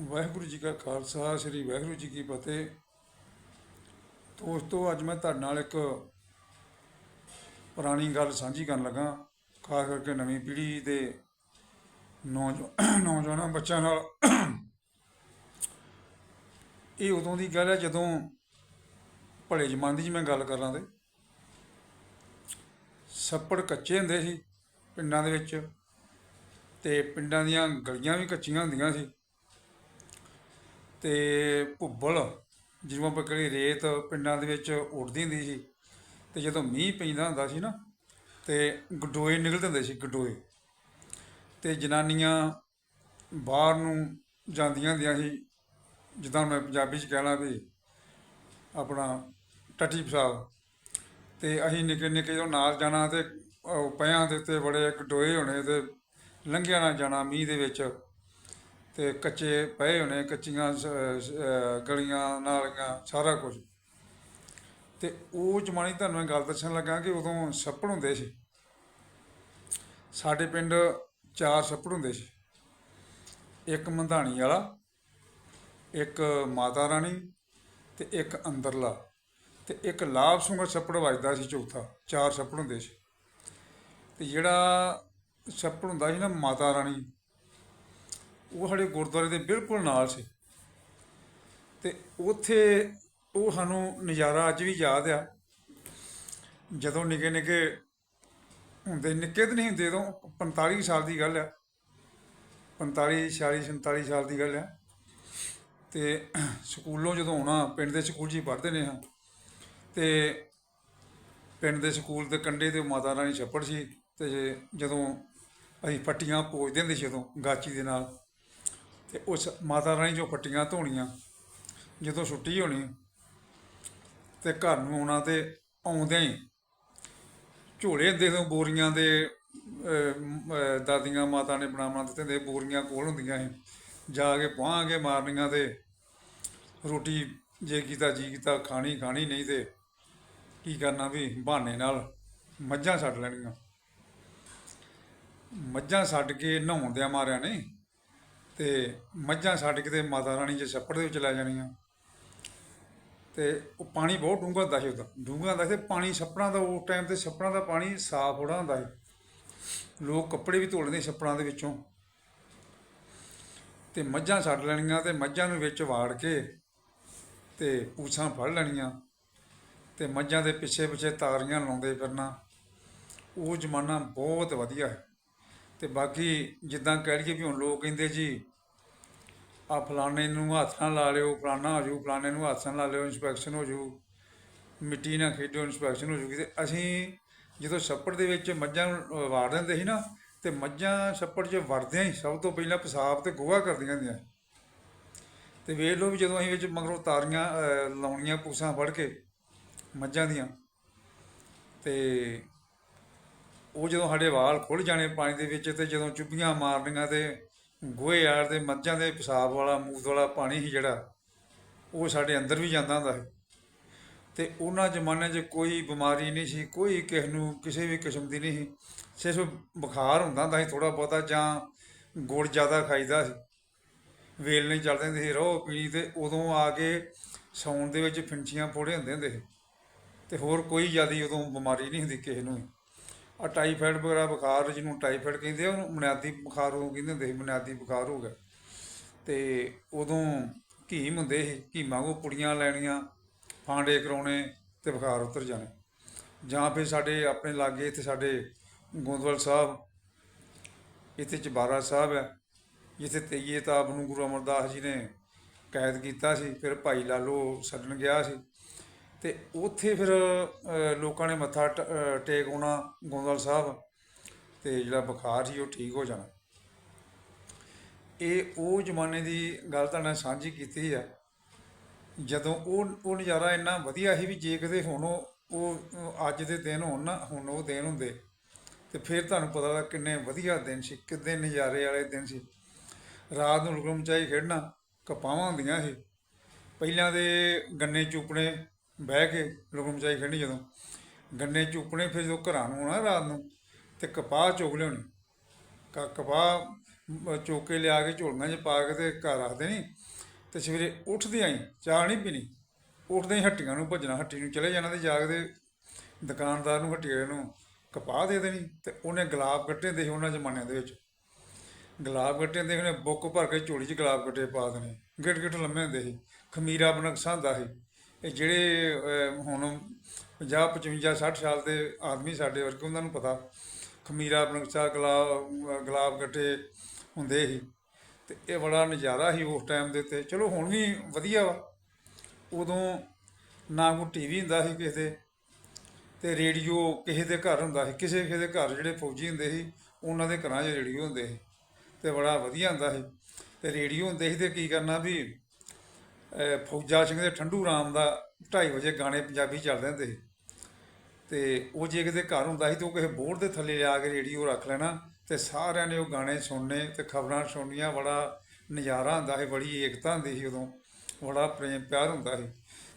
ਵਾਹਿਗੁਰੂ ਜੀ ਕਾ ਖਾਲਸਾ, ਸ੍ਰੀ ਵਾਹਿਗੁਰੂ ਜੀ ਕੀ ਫਤਿਹ। ਦੋਸਤੋ ਅੱਜ ਮੈਂ ਤੁਹਾਡੇ ਨਾਲ ਇੱਕ ਪੁਰਾਣੀ ਗੱਲ ਸਾਂਝੀ ਕਰਨ ਲੱਗਾ, ਖਾਸ ਕਰਕੇ ਨਵੀਂ ਪੀੜ੍ਹੀ ਦੇ ਨੌਜਵਾਨ ਨੌਜਵਾਨਾਂ, ਬੱਚਿਆਂ ਨਾਲ। ਇਹ ਉਦੋਂ ਦੀ ਗੱਲ ਹੈ ਜਦੋਂ ਭਲੇ ਜ਼ਮਾਨੇ ਦੀ ਮੈਂ ਗੱਲ ਕਰਾਂ ਤੇ। ਛੱਪੜ ਕੱਚੇ ਹੁੰਦੇ ਸੀ, ਪਿੰਡਾਂ ਦੇ ਵਿੱਚ। ਤੇ ਪਿੰਡਾਂ ਦੀਆਂ ਗਲੀਆਂ ਵੀ ਕੱਚੀਆਂ ਹੁੰਦੀਆਂ ਸੀ। ਤੇ ਭੁੱਬਲ ਜਿਹਨੂੰ ਆਪਾਂ ਕਹਿੰਦੇ ਰੇਤ ਪਿੰਡਾਂ ਦੇ ਵਿੱਚ ਉੱਡਦੀ ਹੁੰਦੀ ਸੀ ਤੇ ਜਦੋਂ ਮੀਂਹ ਪੈਂਦਾ ਹੁੰਦਾ ਸੀ ਨਾ, ਤੇ ਗਡੋਏ ਨਿਕਲਦੇ ਹੁੰਦੇ ਸੀ ਗਡੋਏ। ਤੇ ਜਨਾਨੀਆਂ ਬਾਹਰ ਨੂੰ ਜਾਂਦੀਆਂ ਹੁੰਦੀਆਂ ਸੀ, ਜਿੱਦਾਂ ਮੈਂ ਪੰਜਾਬੀ ਚ ਕਹਿਣਾ ਵੀ ਆਪਣਾ ਟੱਟੀ ਪਿਸ਼ਾਬ ਤੇ ਅਸੀਂ ਨਿੱਕੇ ਨਿੱਕੇ ਜਦੋਂ ਨਾਲ ਜਾਣਾ ਤੇ ਉਹ ਪਿਆਂ ਦੇ ਉੱਤੇ ਬੜੇ ਗਡੋਏ ਹੋਣੇ ਤੇ ਲੰਘਿਆ ਨਾ ਜਾਣਾ, ਮੀਂਹ ਦੇ ਵਿੱਚ। ਤੇ ਕੱਚੇ ਪਏ ਹੋਣੇ, ਕੱਚੀਆਂ ਗਲੀਆਂ, ਨਾਲੀਆਂ, ਸਾਰਾ ਕੁਝ। ਤੇ ਉਹ ਜਮਾਨੀ ਤੁਹਾਨੂੰ ਇਹ ਗੱਲ ਦੱਸਣ ਲੱਗਾ ਕਿ ਉਦੋਂ ਛੱਪੜ ਹੁੰਦੇ ਸੀ। ਸਾਡੇ ਪਿੰਡ ਚਾਰ ਛੱਪੜ ਹੁੰਦੇ ਸੀ। ਇੱਕ ਮੰਧਾਣੀ ਵਾਲਾ, ਇੱਕ ਮਾਤਾ ਰਾਣੀ ਤੇ ਇੱਕ ਅੰਦਰਲਾ। ਤੇ ਇੱਕ ਲਾਭ ਸੁੰਗਾ ਛੱਪੜ ਵੱਜਦਾ ਸੀ ਚੌਥਾ। ਚਾਰ ਛੱਪੜ ਹੁੰਦੇ ਸੀ। ਤੇ ਜਿਹੜਾ ਛੱਪੜ ਹੁੰਦਾ ਸੀ ਨਾ ਮਾਤਾ ਰਾਣੀ। ਉਹ ਸਾਡੇ ਗੁਰਦੁਆਰੇ ਦੇ ਬਿਲਕੁਲ ਨਾਲ ਸੀ। ਤੇ ਉੱਥੇ ਉਹ ਸਾਨੂੰ ਨਜ਼ਾਰਾ ਅੱਜ ਵੀ ਯਾਦ ਆ। ਜਦੋਂ ਨਿੱਕੇ ਨਿੱਕੇ ਹੁੰਦੇ, ਨਿੱਕੇ ਤਾਂ ਨਹੀਂ ਹੁੰਦੇ, ਉਦੋਂ 45 ਸਾਲ ਦੀ ਗੱਲ ਆ। 45 46 47 ਸਾਲ ਦੀ ਗੱਲ ਆ। ਤੇ ਸਕੂਲੋਂ ਜਦੋਂ ਆਉਣਾ, ਪਿੰਡ ਦੇ ਸਕੂਲ 'ਚ ਹੀ ਪੜ੍ਹਦੇ ਨੇ ਹਾਂ। ਤੇ ਪਿੰਡ ਦੇ ਸਕੂਲ ਦੇ ਕੰਢੇ ਤੇ ਮਾਤਾ ਰਾਣੀ ਛੱਪੜ ਸੀ। ਤੇ ਜਦੋਂ ਅਸੀਂ ਫੱਟੀਆਂ ਪੋਜਦੇ ਹੁੰਦੇ ਸੀ ਉਦੋਂ ਗਾਚੀ ਦੇ ਨਾਲ। ਤੇ ਉਸ ਮਾਤਾ ਰਾਣੀ ਜੋ ਫੱਟੀਆਂ ਧੋਣੀਆਂ, ਜਦੋਂ ਛੁੱਟੀ ਹੋਣੀ, ਤੇ ਘਰ ਨੂੰ ਆਉਣਾ ਤੇ ਆਉਂਦਿਆਂ ਹੀ ਝੋਲੇ ਹੁੰਦੇ ਸੀ, ਬੋਰੀਆਂ ਦੇ ਦਾਦੀਆਂ ਮਾਤਾ ਨੇ ਬਣਾਉਣਾ ਦਿੱਤੇ ਹੁੰਦੇ ਬੋਰੀਆਂ ਕੋਲ ਹੁੰਦੀਆਂ ਸੀ। ਜਾ ਕੇ ਪੁਆਹ ਕੇ ਮਾਰਨੀਆਂ ਤੇ ਰੋਟੀ ਜੇ ਕੀਤਾ, ਜੀ ਕੀਤਾ, ਖਾਣੀ ਖਾਣੀ, ਨਹੀਂ ਤੇ ਕੀ ਕਰਨਾ ਵੀ ਬਹਾਨੇ ਨਾਲ ਮੱਝਾਂ ਛੱਡ ਲੈਣੀਆਂ। ਮੱਝਾਂ ਛੱਡ ਕੇ ਨਹਾਉਣਦਿਆਂ ਮਾਰਿਆ ਨੇ ਤੇ ਮੱਝਾਂ ਛੱਡ ਕੇ ਤੇ ਮਾਤਾ ਰਾਣੀ ਜੇ ਛੱਪੜ ਦੇ ਵਿੱਚ ਲੈ ਜਾਣੀਆਂ। ਤੇ ਉਹ ਪਾਣੀ ਬਹੁਤ ਡੂੰਘਾ ਹੁੰਦਾ ਸੀ ਉਹਦਾ ਡੂੰਘਾ ਹੁੰਦਾ ਸੀ ਪਾਣੀ ਛੱਪੜਾਂ ਦਾ, ਉਸ ਟਾਈਮ ਤੇ ਛੱਪੜਾਂ ਦਾ ਪਾਣੀ ਸਾਫ਼ ਹੋਣਾ ਹੁੰਦਾ ਸੀ। ਲੋਕ ਕੱਪੜੇ ਵੀ ਧੋ ਲੈਂਦੇ ਛੱਪੜਾਂ ਦੇ ਵਿੱਚੋਂ। ਤੇ ਮੱਝਾਂ ਛੱਡ ਲੈਣੀਆਂ ਤੇ ਮੱਝਾਂ ਨੂੰ ਵਿੱਚ ਵਾੜ ਕੇ ਤੇ ਪੂਛਾਂ ਫੜ ਲੈਣੀਆਂ। ਤੇ ਮੱਝਾਂ ਦੇ ਪਿੱਛੇ ਪਿੱਛੇ ਤਾਰੀਆਂ ਲਾਉਂਦੇ ਫਿਰਨਾ। ਉਹ ਜ਼ਮਾਨਾ ਬਹੁਤ ਵਧੀਆ ਹੈ ਅਤੇ ਬਾਕੀ ਜਿੱਦਾਂ ਕਹਿ ਲਈਏ ਵੀ ਹੁਣ ਲੋਕ ਕਹਿੰਦੇ ਜੀ ਆ ਫਲਾਣੇ ਨੂੰ ਹੱਥ ਨਾਲ ਲਾ ਲਿਓ, ਫਲਾਣਾ ਹੋ ਜੂ ਫਲਾਣੇ ਨੂੰ ਹੱਥ ਨਾਲ ਲਾ ਲਿਓ ਇਨਸਪੈਕਸ਼ਨ ਹੋ ਜੂ ਮਿੱਟੀ ਨਾਲ ਖੇਡੋ ਇਨਸਪੈਕਸ਼ਨ ਹੋ ਜੂਗੀ ਤੇ ਅਸੀਂ ਜਦੋਂ ਛੱਪੜ ਦੇ ਵਿੱਚ ਮੱਝਾਂ ਨੂੰ ਵਾੜ ਦਿੰਦੇ ਸੀ ਨਾ, ਤੇ ਮੱਝਾਂ ਛੱਪੜ 'ਚ ਵੜਦਿਆਂ ਹੀ ਸਭ ਤੋਂ ਪਹਿਲਾਂ ਪਿਸ਼ਾਬ ਤੇ ਗੋਹਾ ਕਰਦੀਆਂ ਹੁੰਦੀਆਂ ਸੀ। ਤੇ ਵੇਖ ਲਓ ਵੀ ਜਦੋਂ ਅਸੀਂ ਵਿੱਚ ਮਗਰੋਂ ਤਾਰੀਆਂ ਲਾਉਣੀਆਂ ਪੂਸਾਂ ਫੜ ਕੇ ਮੱਝਾਂ ਦੀਆਂ, ਤੇ ਉਹ ਜਦੋਂ ਸਾਡੇ ਵਾਲ ਖੁੱਲ ਜਾਣੇ ਪਾਣੀ ਦੇ ਵਿੱਚ ਤੇ ਜਦੋਂ ਚੁੱਭੀਆਂ ਮਾਰਨੀਆਂ ਤੇ ਗੋਹੇ ਯਾਰ ਦੇ ਮੱਝਾਂ ਦੇ ਪਿਸ਼ਾਬ ਵਾਲਾ, ਮੂਤ ਵਾਲਾ ਪਾਣੀ ਸੀ ਜਿਹੜਾ, ਉਹ ਸਾਡੇ ਅੰਦਰ ਵੀ ਜਾਂਦਾ ਹੁੰਦਾ ਸੀ। ਤੇ ਉਹਨਾਂ ਜ਼ਮਾਨੇ 'ਚ ਕੋਈ ਬਿਮਾਰੀ ਨਹੀਂ ਸੀ, ਕੋਈ ਕਿਸੇ ਨੂੰ, ਕਿਸੇ ਵੀ ਕਿਸਮ ਦੀ ਨਹੀਂ ਸੀ। ਸਿਰਫ ਬੁਖਾਰ ਹੁੰਦਾ ਹੁੰਦਾ ਸੀ ਥੋੜਾ ਬਹੁਤਾ ਜਾਂ ਗੁੜ ਜ਼ਿਆਦਾ ਖਾਈਦਾ ਸੀ। ਵੇਲ ਨਹੀਂ ਚੱਲਦੇ ਹੁੰਦੇ ਸੀ, ਰੋ ਪੀਣੀ ਤੇ ਉਦੋਂ ਆ ਕੇ ਸੌਣ ਦੇ ਵਿੱਚ ਫਿੰਚੀਆਂ ਫੋੜੇ ਹੁੰਦੇ ਹੁੰਦੇ ਸੀ। ਤੇ ਹੋਰ ਕੋਈ ਜ਼ਿਆਦੀ ਉਦੋਂ ਬਿਮਾਰੀ ਨਹੀਂ ਹੁੰਦੀ ਕਿਸੇ ਨੂੰ ਆ ਟਾਈਫਾਇਡ ਵਗੈਰਾ ਬੁਖਾਰ ਜਿਹਨੂੰ ਟਾਈਫਾਇਡ ਕਹਿੰਦੇ ਆ, ਉਹਨੂੰ ਬੁਨਿਆਦੀ ਬੁਖਾਰ ਉਹ ਕਹਿੰਦੇ ਹੁੰਦੇ ਸੀ ਬੁਨਿਆਦੀ ਬੁਖਾਰ ਹੋ ਗਿਆ। ਤੇ ਉਦੋਂ ਘੀਮ ਹੁੰਦੇ ਸੀ, ਘੀਮਾਂ ਕੋ ਪੁੜੀਆਂ ਲੈਣੀਆਂ, ਫਾਂਡੇ ਕਰਾਉਣੇ ਤੇ ਬੁਖਾਰ ਉਤਰ ਜਾਣੇ। ਜਾਂ ਫਿਰ ਸਾਡੇ ਆਪਣੇ ਲਾਗੇ ਇੱਥੇ ਸਾਡੇ ਗੋਂਦਵਾਲ ਸਾਹਿਬ, ਇੱਥੇ ਚਬਾਰਾ ਸਾਹਿਬ ਹੈ, ਜਿੱਥੇ ਤੇਈਏ ਤਾਬ ਨੂੰ ਗੁਰੂ ਅਮਰਦਾਸ ਜੀ ਨੇ ਕੈਦ ਕੀਤਾ ਸੀ, ਫਿਰ ਭਾਈ ਲਾਲੋ ਛੱਡਣ ਗਿਆ ਸੀ। ਤੇ ਉੱਥੇ ਫਿਰ ਲੋਕਾਂ ਨੇ ਮੱਥਾ ਟ- ਟੇਕ ਆਉਣਾ ਗੋਂਦਵਾਲ ਸਾਹਿਬ ਅਤੇ ਜਿਹੜਾ ਬੁਖਾਰ ਸੀ ਉਹ ਠੀਕ ਹੋ ਜਾਣਾ। ਇਹ ਉਹ ਜ਼ਮਾਨੇ ਦੀ ਗੱਲ ਤਾਂ ਮੈਂ ਸਾਂਝੀ ਕੀਤੀ ਆ, ਜਦੋਂ ਉਹ ਉਹ ਨਜ਼ਾਰਾ ਇੰਨਾ ਵਧੀਆ ਸੀ ਵੀ ਜੇ ਕਿਤੇ ਹੁਣ ਉਹ ਉਹ ਅੱਜ ਦੇ ਦਿਨ ਹੋਣ ਨਾ, ਹੁਣ ਉਹ ਦਿਨ ਹੁੰਦੇ ਤੇ ਫਿਰ ਤੁਹਾਨੂੰ ਪਤਾ ਲੱਗ ਕਿੰਨੇ ਵਧੀਆ ਦਿਨ ਸੀ, ਕਿੰਨੇ ਨਜ਼ਾਰੇ ਵਾਲੇ ਦਿਨ ਸੀ। ਰਾਤ ਨੂੰ ਲੁਕਣ ਚਾਈ ਖੇਡਣਾ ਕਪਾਵਾਂ ਹੁੰਦੀਆਂ ਸੀ। ਪਹਿਲਾਂ ਦੇ ਗੰਨੇ ਚੂਪਣੇ ਬਹਿ ਕੇ ਲੁਕਣ ਚਾਈ ਖੇਡਣੀ ਜਦੋਂ। ਗੰਨੇ ਚੁੱਕਣੇ ਫਿਰ ਜਦੋਂ ਘਰਾਂ ਨੂੰ ਆਉਣਾ ਰਾਤ ਨੂੰ, ਤੇ ਕਪਾਹ ਚੁਗ ਲਿਆਉਣੀ। ਕ- ਕਪਾਹ ਮ- ਚੁੱਕ ਕੇ ਲਿਆ ਕੇ ਝੋਲੀਆਂ 'ਚ ਪਾ ਕੇ ਤੇ ਘਰ ਰੱਖਦੇ ਨਹੀਂ ਤੇ ਸਵੇਰੇ ਉੱਠਦੇ ਆਈ ਚਾਹ ਨਹੀਂ ਪੀਣੀ। ਉੱਠਦੇ ਹੀ ਹੱਟੀਆਂ ਨੂੰ ਭੱਜਣਾ, ਹੱਟੀ ਨੂੰ ਚਲੇ ਜਾਣਾ ਤੇ ਜਾਗਦੇ ਦੁਕਾਨਦਾਰ ਨੂੰ, ਹੱਟੀ ਨੂੰ ਕਪਾਹ ਦੇ ਦੇਣੀ, ਤੇ ਉਹਨੇ ਗੁਲਾਬ ਕੱਟੇ ਦੇ ਸੀ ਉਹਨਾਂ ਜ਼ਮਾਨਿਆਂ ਦੇ ਵਿੱਚ। ਗੁਲਾਬ ਗੱਟੇ ਦੇ ਉਹਨੇ ਬੁੱਕ ਭਰ ਕੇ ਝੋਲੀ 'ਚ ਗੁਲਾਬ ਕੱਟੇ ਪਾ ਦੇਣੇ। ਗਿੱਟ ਗਿੱਟ ਲੰਮੇ ਹੁੰਦੇ ਸੀ। ਖਮੀਰਾ ਬਨਕਸਾ ਹੁੰਦਾ ਸੀ। ਇਹ ਜਿਹੜੇ ਹੁਣ 50 55 60 ਸਾਲ ਦੇ ਆਦਮੀ ਸਾਡੇ ਵਰਗੇ, ਉਹਨਾਂ ਨੂੰ ਪਤਾ। ਖਮੀਰਾ ਬਨਕਸਾ ਗੁਲਾਬ ਗੁਲਾਬ ਗੱਟੇ ਹੁੰਦੇ ਸੀ। ਤੇ ਇਹ ਬੜਾ ਨਜ਼ਾਰਾ ਸੀ ਉਸ ਟਾਈਮ ਦੇ ਉੱਤੇ। ਚਲੋ ਹੁਣ ਵੀ ਵਧੀਆ ਵਾ। ਉਦੋਂ ਨਾ ਕੋਈ ਟੀਵੀ ਹੁੰਦਾ ਸੀ ਕਿਸੇ ਦੇ ਤੇ ਰੇਡੀਓ ਕਿਸੇ ਦੇ ਘਰ ਹੁੰਦਾ ਸੀ। ਕਿਸੇ ਕਿਸੇ ਦੇ ਘਰ ਜਿਹੜੇ ਫੌਜੀ ਹੁੰਦੇ ਸੀ, ਉਹਨਾਂ ਦੇ ਘਰਾਂ 'ਚ ਰੇਡੀਓ ਹੁੰਦੇ ਸੀ। ਤੇ ਬੜਾ ਵਧੀਆ ਹੁੰਦਾ ਸੀ। ਤੇ ਰੇਡੀਓ ਹੁੰਦੇ ਸੀ ਤੇ ਕੀ ਕਰਨਾ ਵੀ ਫੌਜਾ ਸਿੰਘ ਦੇ ਠੰਡੂ ਰਾਮ ਦਾ 2:30 ਵਜੇ ਗਾਣੇ ਪੰਜਾਬੀ ਚੱਲਦੇ ਹੁੰਦੇ ਸੀ। ਤੇ ਉਹ ਜੇ ਕਿਤੇ ਘਰ ਹੁੰਦਾ ਸੀ ਤੇ ਉਹ ਕਿਸੇ ਬੋਰਡ ਦੇ ਥੱਲੇ ਲਿਆ ਕੇ ਰੇਡੀਓ ਰੱਖ ਲੈਣਾ ਤੇ ਸਾਰਿਆਂ ਨੇ ਉਹ ਗਾਣੇ ਸੁਣਨੇ ਤੇ ਖਬਰਾਂ ਸੁਣਨੀਆਂ, ਬੜਾ ਨਜ਼ਾਰਾ ਹੁੰਦਾ ਸੀ, ਬੜੀ ਏਕਤਾ ਹੁੰਦੀ ਸੀ ਉਦੋਂ, ਬੜਾ ਪ੍ਰੇਮ ਪਿਆਰ ਹੁੰਦਾ ਸੀ।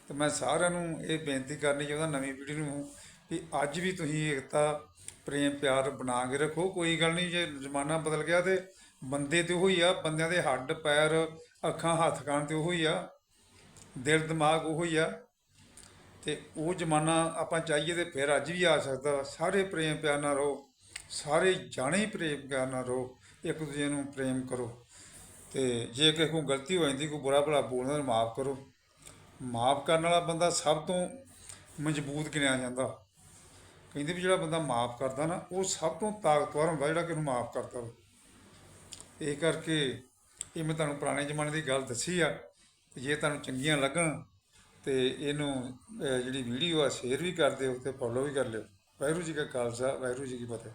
ਤੇ ਮੈਂ ਸਾਰਿਆਂ ਨੂੰ ਇਹ ਬੇਨਤੀ ਕਰਨੀ ਚਾਹੁੰਦਾ ਨਵੀਂ ਪੀੜ੍ਹੀ ਨੂੰ ਵੀ ਅੱਜ ਵੀ ਤੁਸੀਂ ਏਕਤਾ, ਪ੍ਰੇਮ, ਪਿਆਰ ਬਣਾ ਕੇ ਰੱਖੋ, ਕੋਈ ਗੱਲ ਨਹੀਂ, ਜੇ ਜ਼ਮਾਨਾ ਬਦਲ ਗਿਆ ਤੇ ਬੰਦੇ ਤੇ ਉਹੀ ਆ, ਬੰਦਿਆਂ ਦੇ ਹੱਡ, ਪੈਰ, ਅੱਖਾਂ, ਹੱਥ ਕੰਨ ਤੇ ਉਹੀ ਆ। ਦਿਲ ਦਿਮਾਗ ਉਹੀ ਆ। ਤੇ ਉਹ ਜ਼ਮਾਨਾ ਆਪਾਂ ਚਾਹੀਏ ਤੇ ਫਿਰ ਅੱਜ ਵੀ ਆ ਸਕਦਾ। ਸਾਰੇ ਪ੍ਰੇਮ ਪਿਆਰ ਨਾਲ ਰਹੋ। ਸਾਰੇ ਜਾਣੇ ਹੀ ਪ੍ਰੇਮ ਪਿਆਰ ਨਾਲ ਰਹੋ। ਇੱਕ ਦੂਜੇ ਨੂੰ ਪ੍ਰੇਮ ਕਰੋ। ਤੇ ਜੇ ਕਿਸੇ ਕੋਲ ਗਲਤੀ ਹੋ ਜਾਂਦੀ, ਕੋਈ ਬੁਰਾ ਭਲਾ ਬੋਲਦਾ, ਤਾਂ ਮਾਫ ਕਰੋ। ਮਾਫ ਕਰਨ ਵਾਲਾ ਬੰਦਾ ਸਭ ਤੋਂ ਮਜ਼ਬੂਤ ਗਿਣਿਆ ਜਾਂਦਾ। ਕਹਿੰਦੇ ਵੀ ਜਿਹੜਾ ਬੰਦਾ ਮਾਫ ਕਰਦਾ ਨਾ, ਉਹ ਸਭ ਤੋਂ ਤਾਕਤਵਰ ਹੁੰਦਾ ਜਿਹੜਾ ਕਿ ਉਹਨੂੰ ਮਾਫ ਕਰਦਾ ਵਾ ਇਹ ਕਰਕੇ ਇਹ ਮੈਂ ਤੁਹਾਨੂੰ ਪੁਰਾਣੇ ਜ਼ਮਾਨੇ ਦੀ ਗੱਲ ਦੱਸੀ ਆ। ਜੇ ਤੁਹਾਨੂੰ ਚੰਗੀਆਂ ਲੱਗਣ ਤੇ ਇਹਨੂੰ ਜਿਹੜੀ ਵੀਡੀਓ ਆ ਸ਼ੇਅਰ ਵੀ ਕਰ ਦਿਓ ਤੇ ਫੋਲੋ ਵੀ ਕਰ ਲਿਓ। ਵਾਹਿਗੁਰੂ ਜੀ ਕਾ ਖਾਲਸਾ, ਵਾਹਿਗੁਰੂ ਜੀ ਕੀ ਫਤਿਹ।